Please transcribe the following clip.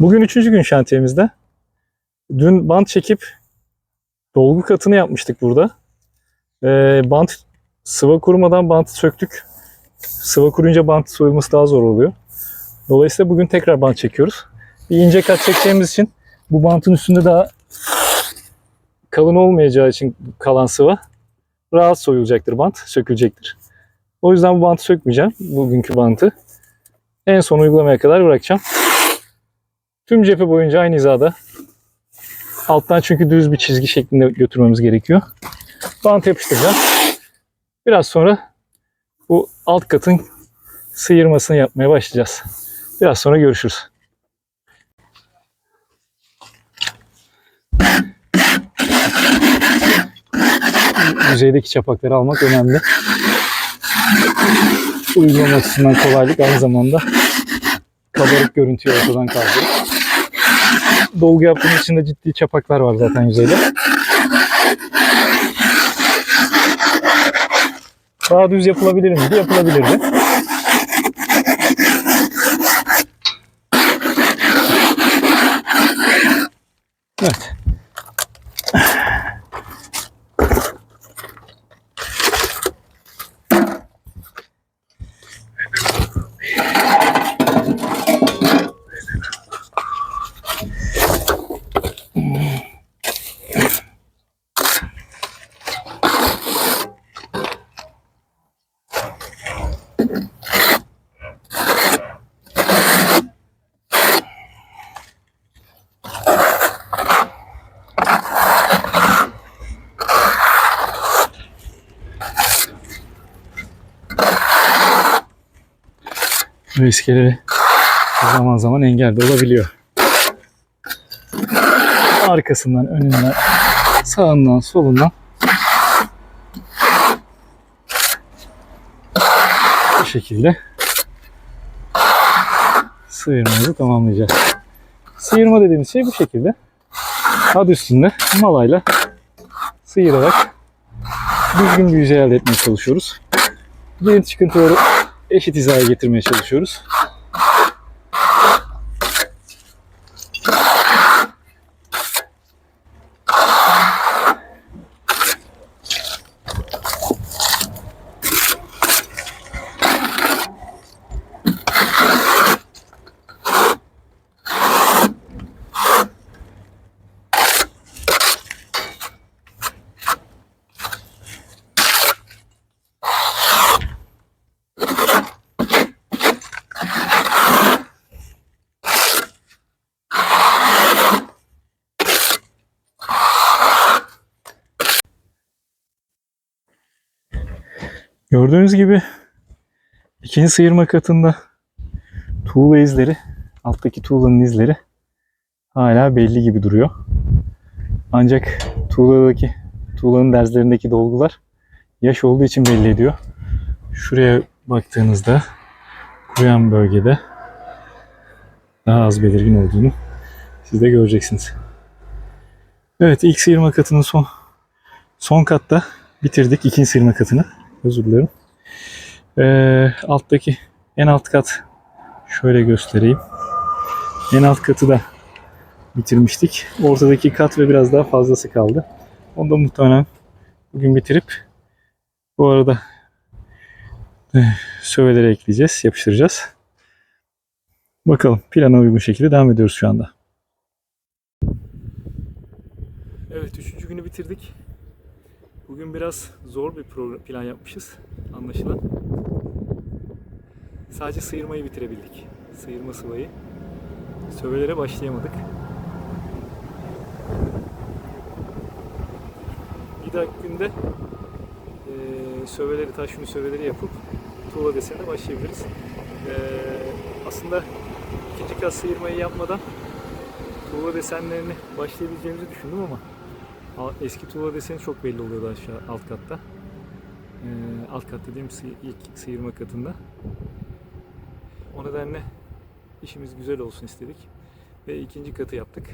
Bugün üçüncü gün şantiyemizde. Dün bant çekip dolgu katını yapmıştık burada. Ee, bant sıva kurumadan bantı söktük. Sıva kuruyunca bant soyulması daha zor oluyor. Dolayısıyla bugün tekrar bant çekiyoruz. Bir ince kat çekeceğimiz için bu bantın üstünde daha kalın olmayacağı için kalan sıva rahat soyulacaktır bant, sökülecektir. O yüzden bu bantı sökmeyeceğim. Bugünkü bantı. En son uygulamaya kadar bırakacağım. Tüm cephe boyunca aynı hizada. Alttan çünkü düz bir çizgi şeklinde götürmemiz gerekiyor. Bant yapıştıracağım. Biraz sonra bu alt katın sıyırmasını yapmaya başlayacağız. Biraz sonra görüşürüz. Yüzeydeki çapakları almak önemli. Uygulama açısından kolaylık aynı zamanda kabarık görüntüyü ortadan kaldırır. Dolgu yaptığımız için de ciddi çapaklar var zaten yüzeyde. Daha düz yapılabilir miydi? Yapılabilirdi. Bu zaman zaman engel de olabiliyor. Arkasından, önünden, sağından, solundan bu şekilde sıyırmamızı tamamlayacağız. Sıyırma dediğimiz şey bu şekilde. Adı üstünde malayla sıyırarak düzgün bir yüzey elde etmeye çalışıyoruz. Girinti çıkıntıları eşit hizaya getirmeye çalışıyoruz. Gördüğünüz gibi ikinci sıyırma katında tuğla izleri, alttaki tuğlanın izleri hala belli gibi duruyor. Ancak tuğladaki, tuğlanın derzlerindeki dolgular yaş olduğu için belli ediyor. Şuraya baktığınızda kuruyan bölgede daha az belirgin olduğunu siz de göreceksiniz. Evet ilk sıyırma katının son son katta bitirdik ikinci sıyırma katını. Özür dilerim. Ee, alttaki en alt kat şöyle göstereyim. En alt katı da bitirmiştik. Ortadaki kat ve biraz daha fazlası kaldı. Onu da muhtemelen bugün bitirip bu arada eh, söveleri ekleyeceğiz, yapıştıracağız. Bakalım plana uygun şekilde devam ediyoruz şu anda. Evet, üçüncü günü bitirdik. Bugün biraz zor bir program, plan yapmışız anlaşılan. Sadece sıyırmayı bitirebildik. Sıyırma sıvayı. Sövelere başlayamadık. Bir dahaki günde eee söveleri, taşını söveleri yapıp tuğla desenine başlayabiliriz. Eee, aslında ikinci kat sıyırmayı yapmadan tuğla desenlerini başlayabileceğimizi düşündüm ama Eski tuğla deseni çok belli oluyordu aşağı alt katta. Ee, alt kat dediğim ilk sıyırma katında. O nedenle işimiz güzel olsun istedik. Ve ikinci katı yaptık.